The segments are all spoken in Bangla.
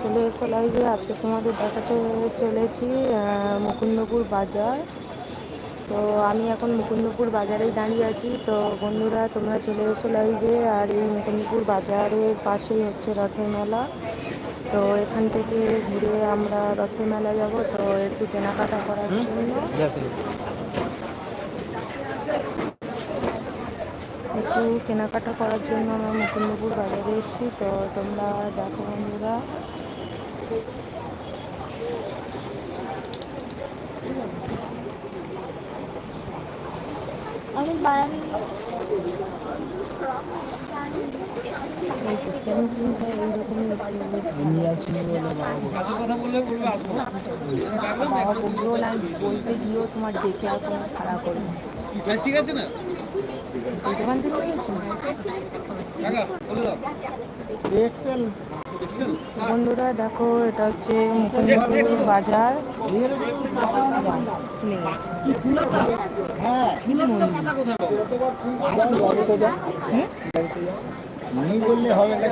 চলে এসো লাইভে আজকে তোমাদের দেখাতে চলেছি মুকুন্দপুর বাজার। তো আমি এখন মুকুন্দপুর বাজারেই দাঁড়িয়ে আছি। তো বন্ধুরা তোমরা চলে এসো লাইভে আর এই মুকুন্দপুর বাজারের পাশেই হচ্ছে রথের মেলা। তো এখান থেকে ঘুরে আমরা রথের মেলা যাব। তো একটু কেনাকাটা করার জন্য। একটু কেনাকাটা করার জন্য আমরা মুকুন্দপুর বাজারে এসেছি তো তোমরা দেখো বন্ধুরা আমি বাড়ান বলতে গিয়েও তোমার দেখে আর কোনো সারা করবে ঠিক আছে না বন্ধুরা দেখো এটা হচ্ছে মুকুন্দপুর বাজার। চলে গেছে। বললে হবে না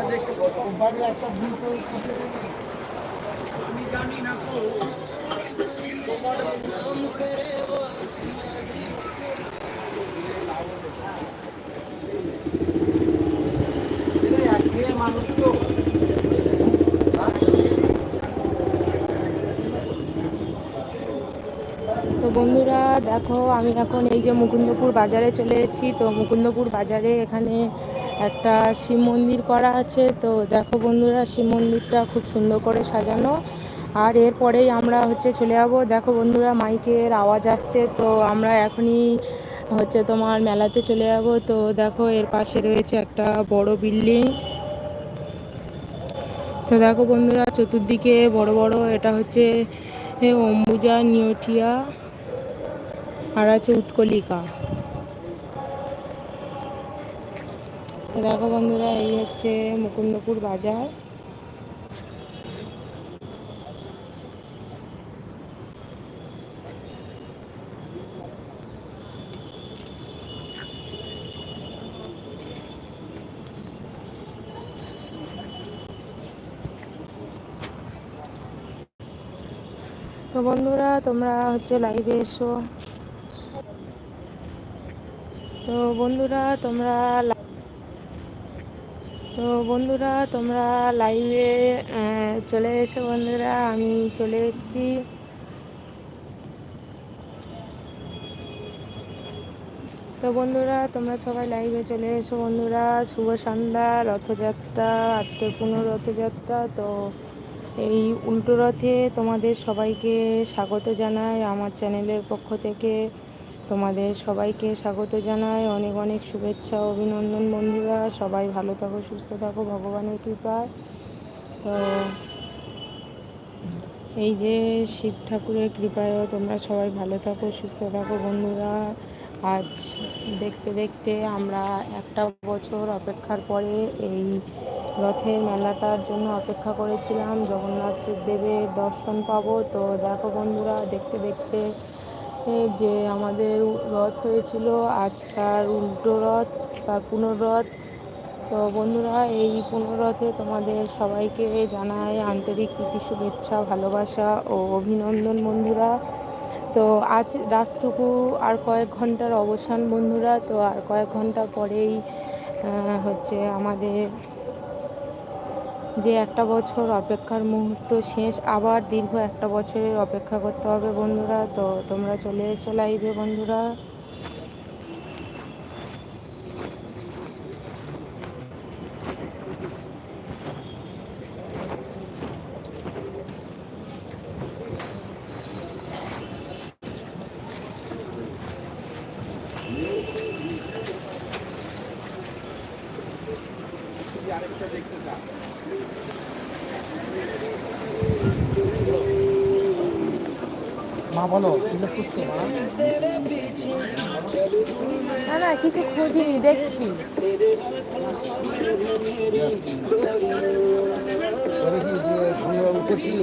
তো বন্ধুরা দেখো, আমি এখন এই যে মুকুন্দপুর বাজারে চলে এসেছি। তো মুকুন্দপুর বাজারে এখানে একটা শিব মন্দির করা আছে। তো দেখো বন্ধুরা, শিব মন্দিরটা খুব সুন্দর করে সাজানো। আর এরপরেই আমরা হচ্ছে চলে যাব। দেখো বন্ধুরা, মাইকের আওয়াজ আসছে। তো আমরা এখনই হচ্ছে তোমার মেলাতে চলে যাব। তো দেখো, এর পাশে রয়েছে একটা বড় বিল্ডিং। তো দেখো বন্ধুরা, চতুর্দিকে বড় বড়, এটা হচ্ছে অম্বুজা নিউটিয়া আর আছে উৎকলিকা। দেখো বন্ধুরা, এই হচ্ছে মুকুন্দপুর বাজার। তো বন্ধুরা, তোমরা হচ্ছে লাইভে এসো। তো বন্ধুরা, তোমরা তো বন্ধুরা, তোমরা লাইভে চলে এসো বন্ধুরা। আমি চলে এসেছি। তো বন্ধুরা, তোমরা সবাই লাইভে চলে এসো বন্ধুরা। শুভ সন্ধ্যা, রথযাত্রা আজকে পুনঃ রথযাত্রা। তো এই উল্টো রথে তোমাদের সবাইকে স্বাগত জানাই আমার চ্যানেলের পক্ষ থেকে। তোমাদের সবাইকে স্বাগত জানাই। অনেক অনেক শুভেচ্ছা, অভিনন্দন বন্ধুরা। সবাই ভালো থাকো, সুস্থ থাকো, ভগবানের কৃপায়। তো এই যে শিব ঠাকুরের কৃপায়ও তোমরা সবাই ভালো থাকো, সুস্থ থাকো বন্ধুরা। আজ দেখতে দেখতে আমরা একটা বছর অপেক্ষার পরে এই রথের মেলাটার জন্য অপেক্ষা করেছিলাম। জগন্নাথ দেবের দর্শন পাবো। তো দেখো বন্ধুরা, দেখতে দেখতে যে আমাদের রথ হয়েছিল, আজ তার উল্টো রথ, তার পুনর্রথ। তো বন্ধুরা, এই পুনরথে তোমাদের সবাইকে জানাই আন্তরিক প্রীতি, শুভেচ্ছা, ভালোবাসা ও অভিনন্দন বন্ধুরা। তো আজ রাতটুকু আর কয়েক ঘণ্টার অবসান বন্ধুরা। তো আর কয়েক ঘণ্টা পরেই হচ্ছে আমাদের যে একটা বছর অপেক্ষার মুহূর্ত শেষ, আবার দীর্ঘ একটা বছরের অপেক্ষা করতে হবে বন্ধুরা। তো তোমরা চলে এসো লাইভে বন্ধুরা। বলো কিলো মা না না কিছু খুঁজিনি দেখছি উঠেছিল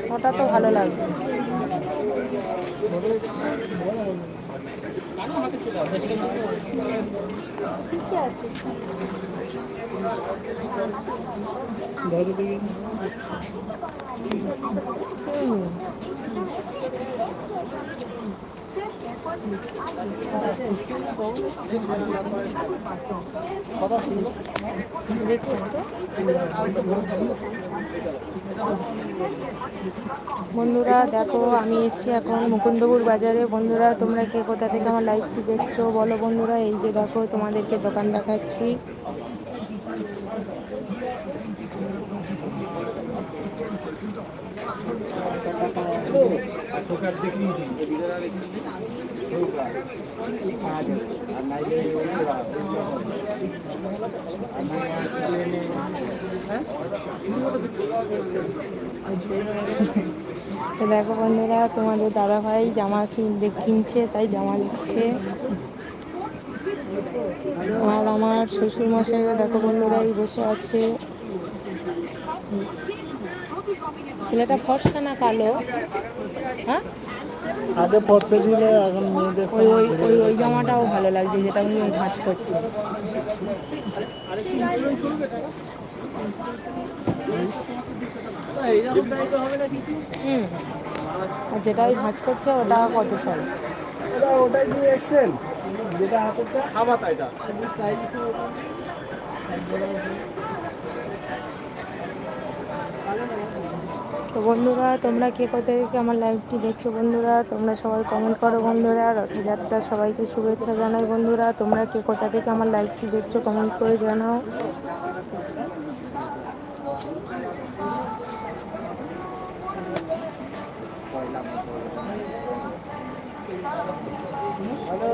তো ভালো লাগছে। ঠিকই আছে বন্ধুরা, দেখো, আমি এসছি এখন মুকুন্দপুর বাজারে। বন্ধুরা, তোমরা কে কোথা থেকে আমার লাইভটি দেখছ, বলো বন্ধুরা। এই যে দেখো, তোমাদেরকে দোকান দেখাচ্ছি। দেখো বন্ধুরা, তোমাদের দাদা ভাই জামা কিনছে, তাই জামা দিচ্ছে আর আমার শ্বশুর মশাইও দেখো বন্ধুরা এই বসে আছে। ছেলেটা ফর্সা না কালো? হ্যাঁ? আগে ফর্সা ছিল এখন মেয়েদের ওই ওই ওই ওই জামাটাও ভালো লাগছে যেটা আমি ওই ভাঁজ করছি। হুম। আর যেটা ওই ভাঁজ করছে ওটা কত সাইজ ওটা ওটাই কি এক্সেল যেটা হাতেরটা। খাবার তাই তো বন্ধুরা, তোমরা কে কোথা থেকে আমার লাইভটি দেখছ বন্ধুরা? তোমরা সবাই কমেন্ট করো বন্ধুরা, রথযাত্রা সবাইকে শুভেচ্ছা জানাই বন্ধুরা। তোমরা কে কোথা থেকে আমার লাইভটি দেখছ কমেন্ট করে জানাও। হ্যালো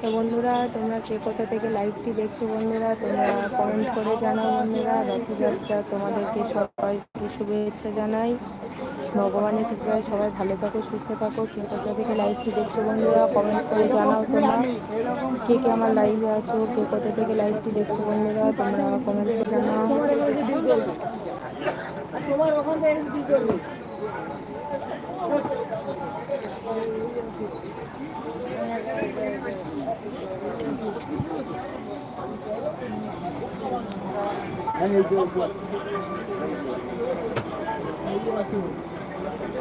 তো বন্ধুরা, তোমরা কে কোথা থেকে লাইভটি দেখছ বন্ধুরা, তোমরা কমেন্ট করে জানাও বন্ধুরা। রথযাত্রা তোমাদেরকে সবাইকে শুভেচ্ছা জানাই। ভগবানের কৃপায় সবাই ভালো থাকো, সুস্থ থাকো। কে থেকে লাইভটি দেখছ বন্ধুরা কমেন্ট করে জানাও তোমরা। কে কে আমার লাইভে আছো, কে কোথা থেকে লাইভটি দেখছ বন্ধুরা, তোমরা কমেন্ট করে জানাও। থেকে কি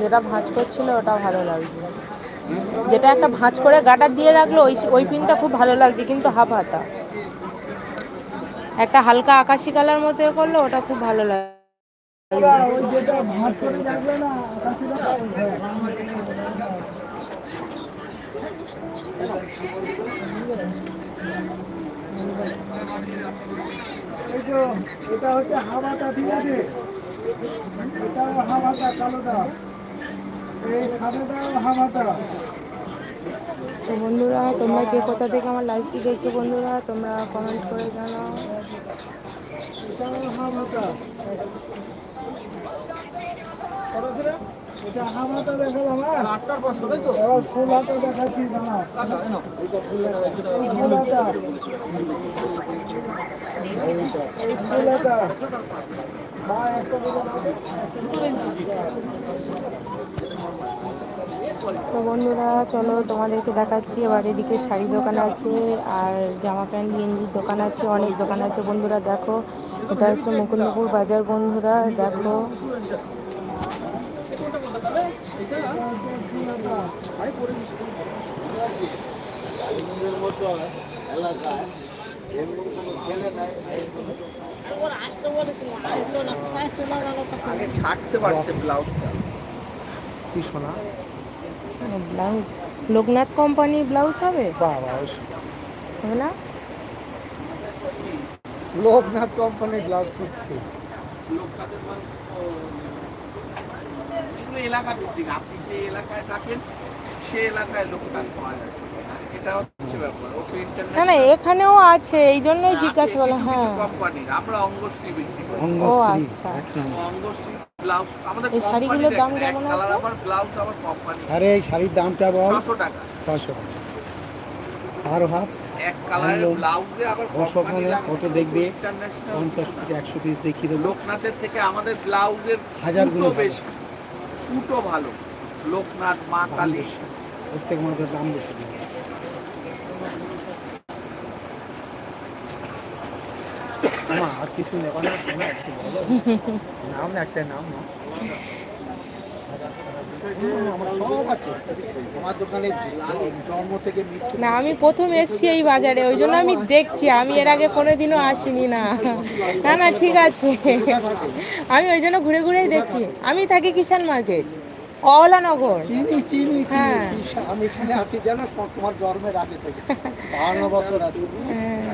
যেটা ভাঁজ করছিল, ওটা ভালো লাগছে যেটা একটা ভাঁজ করে গাটার দিয়ে রাখল, ওই ওই পিনটা খুব ভালো লাগছে, কিন্তু হাফ হাতা। একটা হালকা আকাশি কালার মতো করল, ওটা খুব ভালো লাগে ওই এই তো এটা হচ্ছে হাওয়াটা ঠিক আছে এটাও হাওয়াটা কালোটা। এই সাদাটাও হাওয়াটা তো বন্ধুরা তোমরা কে কোথা থেকে আমার লাইভটি দেখছ বন্ধুরা তোমরা কমেন্ট করে জানাও। এটাও হাওয়াটা তো বন্ধুরা, চলো তোমাদেরকে দেখাচ্ছি। এবার এদিকে শাড়ি দোকান আছে, আর জামা প্যান্ট, গেঞ্জির দোকান আছে, অনেক দোকান আছে। বন্ধুরা, দেখো, এটা হচ্ছে মুকুন্দপুর বাজার, বন্ধুরা, দেখো। আগে ছাড়তে পারতে ব্লাউজটা। কি শোনা ব্লাউজ। লোকনাথ কোম্পানির ব্লাউজ হবে? হবে না? লোকনাথ কোম্পানির গ্লাস কিনছি এগুলো এলাকা ভিত্তিক আপনি যে এলাকায় থাকেন সে এলাকায় লোকটান পাওয়া যায়। এটা না না এখানেও আছে এই জন্যই জিজ্ঞাসা করলাম হ্যাঁ। কোম্পানির আমরা অঙ্গশ্রী বিক্রি করি। ও আচ্ছা। অঙ্গশ্রী ব্লাউজ আমাদের এই শাড়িগুলোর দাম এক কেমন কালার আছে? আমার ব্লাউজ আমার কোম্পানি আরে এই শাড়ির দামটা বল। টাকা। আরও হাফ এক কালারের। ব্লাউজে আবার কত দেখবে? ইন্টারন্যাশনাল পঞ্চাশ পিস একশো পিস দেখিয়ে দেবো। লোকনাথের থেকে আমাদের ব্লাউজের হাজার গুণ ফুটো ভালো। বেশি। ফুটো ভালো। লোকনাথ মা কালী। প্রত্যেক মানুষের দাম বেশি। আমা, আর কিছু নেবা না নাম একটা নাম আমি প্রথম এসছি এই বাজারে ওই জন্য আমি দেখছি আমি এর আগে কোনোদিনও আসিনি না। না না ঠিক আছে। আমি ওই জন্য ঘুরে ঘুরেই দেখছি। আমি থাকি কিষান মার্কেট অহলানগর। চিনি চিনি হ্যাঁ। আমি এখানে আছি জানো তোমার জন্মের আগে থেকে। বাহান্ন বছর আছি। হ্যাঁ।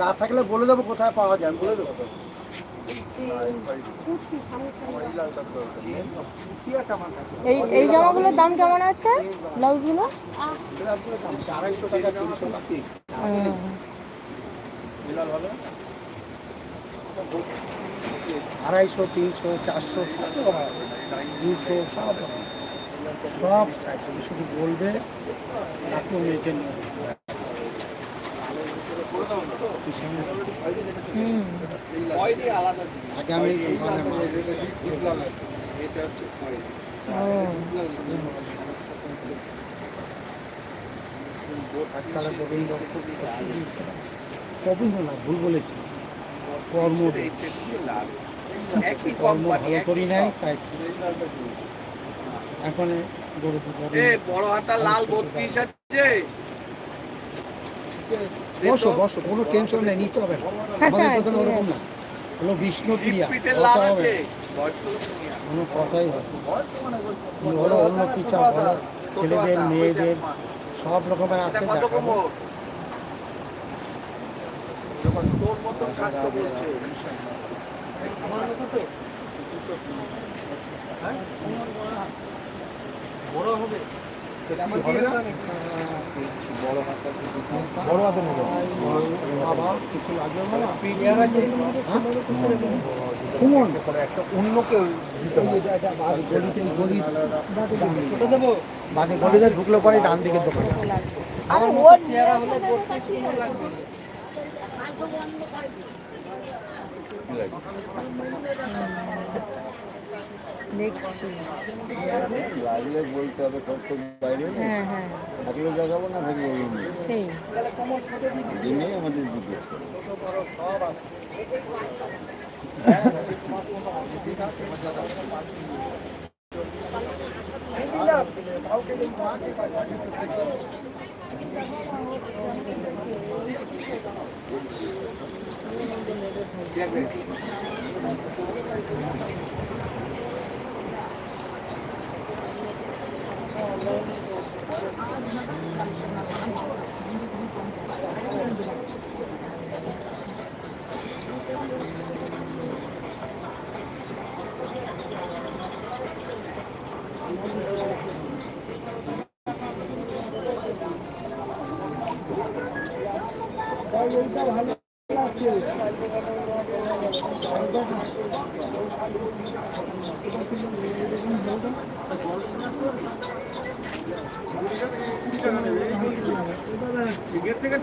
না থাকলে বলে দেবো কোথায় পাওয়া যায় বলে দেবো। কি আছে আমার কাছে? এই এই জামাগুলোর দাম কেমন আছে? ব্লাউজগুলো? আড়াইশো টাকা তিনশো টাকা আড়াইশো তিনশো চারশো সব রকম আছে। দুশো সব রকম আছে। সব সাইজ শুধু বলবে হুম খয়েরি আলাদা আগে আমি দোকানে মাল এটা হচ্ছে খয়েরি ও এককালে গোবিন্দ গোবিন্দ ভুল বলেছি কর্ম কর্ম ভালো করি নাই তাই এখন বড় হাতা লাল বত্রিশ আছে বসো বসো কোনো টেনশন নেই নিতে হবে না। আমাদের দোকানে ওরকম না। হলো বিষ্ণুপ্রিয়া কথা হবে। কোনো কথাই হবে হলো অন্য কিছু ছেলেদের মেয়েদের সব রকমের আছে হ্যাঁ? বড় হবে। বড় আছে হ্যাঁ? একটা গলিতে ঢুকলে পরে ডান দিকে দোকান। আমার চেহারা হলে লাগবে। দেখছি লাগলে বলতে হবে কত বাইরে হ্যাঁ হ্যাঁ থাকলে জাগাবো না থাকলে সেই জেনে আমাদের জিজ্ঞেস করো থেকে